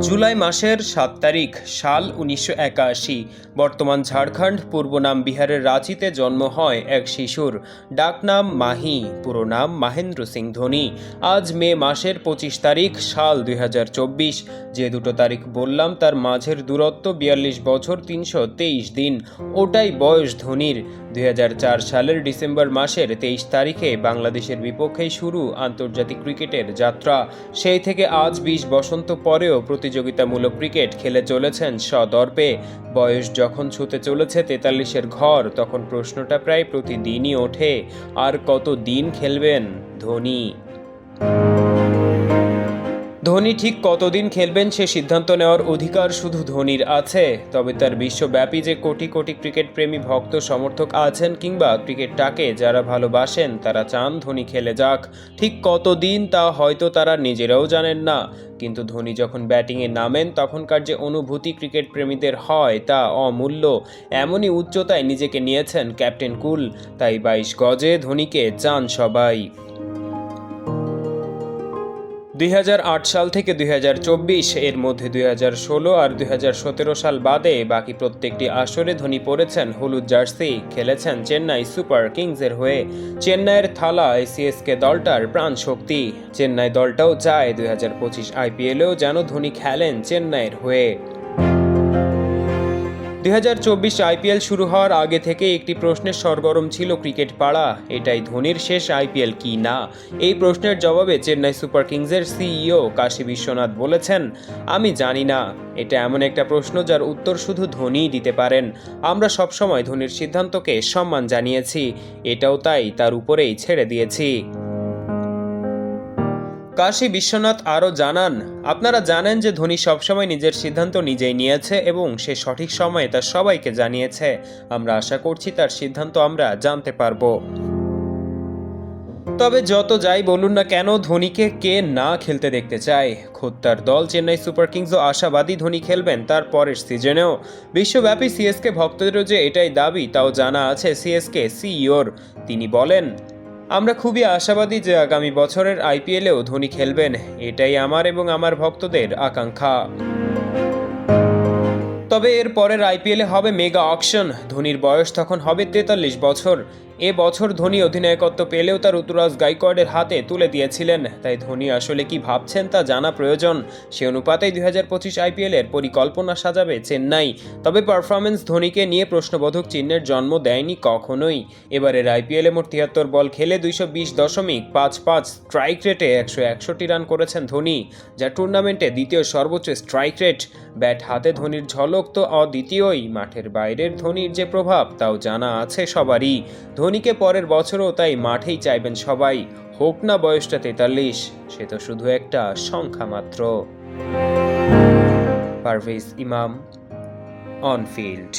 জুলাই মাসের সাত তারিখ, সাল উনিশশো একাশি। বর্তমান ঝাড়খণ্ড পূর্ব নাম বিহারের রাঁচিতে জন্ম হয় এক শিশুর। ডাকনাম মাহি, পুরো নাম মাহেন্দ্র সিং ধোনি। আজ মে মাসের পঁচিশ তারিখ, সাল দুই হাজার চব্বিশ। যে দুটো তারিখ বললাম, তার মাঝের দূরত্ব বিয়াল্লিশ বছর তিনশো তেইশ দিন। ওটাই বয়স ধোনির। দুই হাজার চার সালের ডিসেম্বর মাসের তেইশ তারিখে বাংলাদেশের বিপক্ষেই শুরু আন্তর্জাতিক ক্রিকেটের যাত্রা। সেই থেকে আজ বিশ বসন্ত পরেও প্রতিযোগিতামূলক ক্রিকেট খেলে চলেছেন সদর্পে। বয়স যখন ছুতে চলেছে তেতাল্লিশের ঘর, তখন প্রশ্নটা প্রায় প্রতিদিনই ওঠে, আর কত দিন খেলবেন ধোনি? ধোনি ঠিক কতদিন খেলবেন সে সিদ্ধান্ত নেওয়ার অধিকার শুধু ধোনির আছে। তবে তার বিশ্বব্যাপী যে কোটি কোটি ক্রিকেট প্রেমী ভক্ত সমর্থক আছেন কিংবা ক্রিকেটটাকে যারা ভালোবাসেন, তারা চান ধোনি খেলে যাক। ঠিক কতদিন তা হয়তো তারা নিজেরাও জানেন না। কিন্তু ধোনি যখন ব্যাটিংয়ে নামেন, তখনকার যে অনুভূতি ক্রিকেট প্রেমীদের হয় তা অমূল্য। এমনই উচ্চতায় নিজেকে নিয়েছেন ক্যাপ্টেন কুল। তাই বাইশ গজে ধোনিকে চান সবাই। দুই হাজার আট সাল থেকে দুই হাজার চব্বিশ, এর মধ্যে দুই হাজার ষোলো আর দুই হাজার সতেরো সাল বাদে বাকি প্রত্যেকটি আসরে ধোনি পড়েছেন হলুদ জার্সি, খেলেছেন চেন্নাই সুপার কিংসের হয়ে। চেন্নাইয়ের থালা এসিএসকে দলটার প্রাণ শক্তি চেন্নাই দলটাও চায় দুই হাজার পঁচিশ আইপিএলেও যেন ধোনি খেলেন চেন্নাইয়ের হয়ে। চব্বিশ আইপিএল শুরু হওয়ার আগে থেকে একটি প্রশ্নের সরগরম ছিল ক্রিকেট পাড়া। এটাই ধোনির শেষ আইপিএল কি না? এই প্রশ্নের জবাবে চেন্নাই সুপার কিংসের সিইও কাশী বিশ্বনাথ বলেছেন, আমি জানি না। এটা এমন একটা প্রশ্ন যার উত্তর শুধু ধোনিই দিতে পারেন। আমরা সবসময় ধোনির সিদ্ধান্তকে সম্মান জানিয়েছি। এটাও তাই তার উপরেই ছেড়ে দিয়েছি। কাশী বিশ্বনাথ আরও জানান, আপনারা জানেন যে ধোনি সবসময় নিজের সিদ্ধান্ত নিজেই নিয়েছে এবং সে সঠিক সময়ে তা সবাইকে জানিয়েছে। আমরা আশা করছি তার সিদ্ধান্ত আমরা জানতে পারব। তবে যত যাই বলুন না কেন, ধোনিকে কে না খেলতে দেখতে চায়? খোদ তার দল চেন্নাই সুপার কিংসও আশাবাদী ধোনি খেলবেন তার পরের সিজনেও। বিশ্বব্যাপী সিএসকে ভক্তদেরও যে এটাই দাবি, তাও জানা আছে সিএসকে সিইওর। তিনি বলেন আমরা খুবই আশাবাদী যে আগামী বছরের আইপিএলেও ধোনি খেলবেন। এটাই আমার এবং আমার ভক্তদের আকাঙ্ক্ষা। তবে এর পরের আইপিএলে হবে মেগা অকশন। ধোনির বয়স তখন হবে তেতাল্লিশ বছর। এ বছর ধোনি অধিনায়কত্ব পেলেও তার ঋতুরাজ গাইকোয়াডের হাতে তুলে দিয়েছিলেন। তাই ধোনি আসলে কি ভাবছেন তা জানা প্রয়োজন। সে অনুপাতেই দুই হাজার পঁচিশ আইপিএলের পরিকল্পনা সাজাবে চেন্নাই। তবে পারফরমেন্স ধোনিকে নিয়ে প্রশ্নবোধক চিহ্নের জন্ম দেয়নি কখনোই। এবারের আইপিএলে মোট তিয়াত্তর বল খেলে দুইশো বিশ দশমিক পাঁচ পাঁচ স্ট্রাইক রেটে একশো একষট্টি রান করেছেন ধোনি, যা টুর্নামেন্টে দ্বিতীয় সর্বোচ্চ স্ট্রাইক রেট। ব্যাট হাতে ধোনির ঝলক তো অদ্বিতীয়ই, মাঠের বাইরের ধোনির যে প্রভাব, তাও জানা আছে সবারই। ধোনিকে পরের বছরও তাই মাঠেই চাইবেন সবাই। হোক না বয়সটা তেতাল্লিশ, সে তো শুধু একটা সংখ্যা মাত্র। পারভেজ ইমাম অন ফিল্ড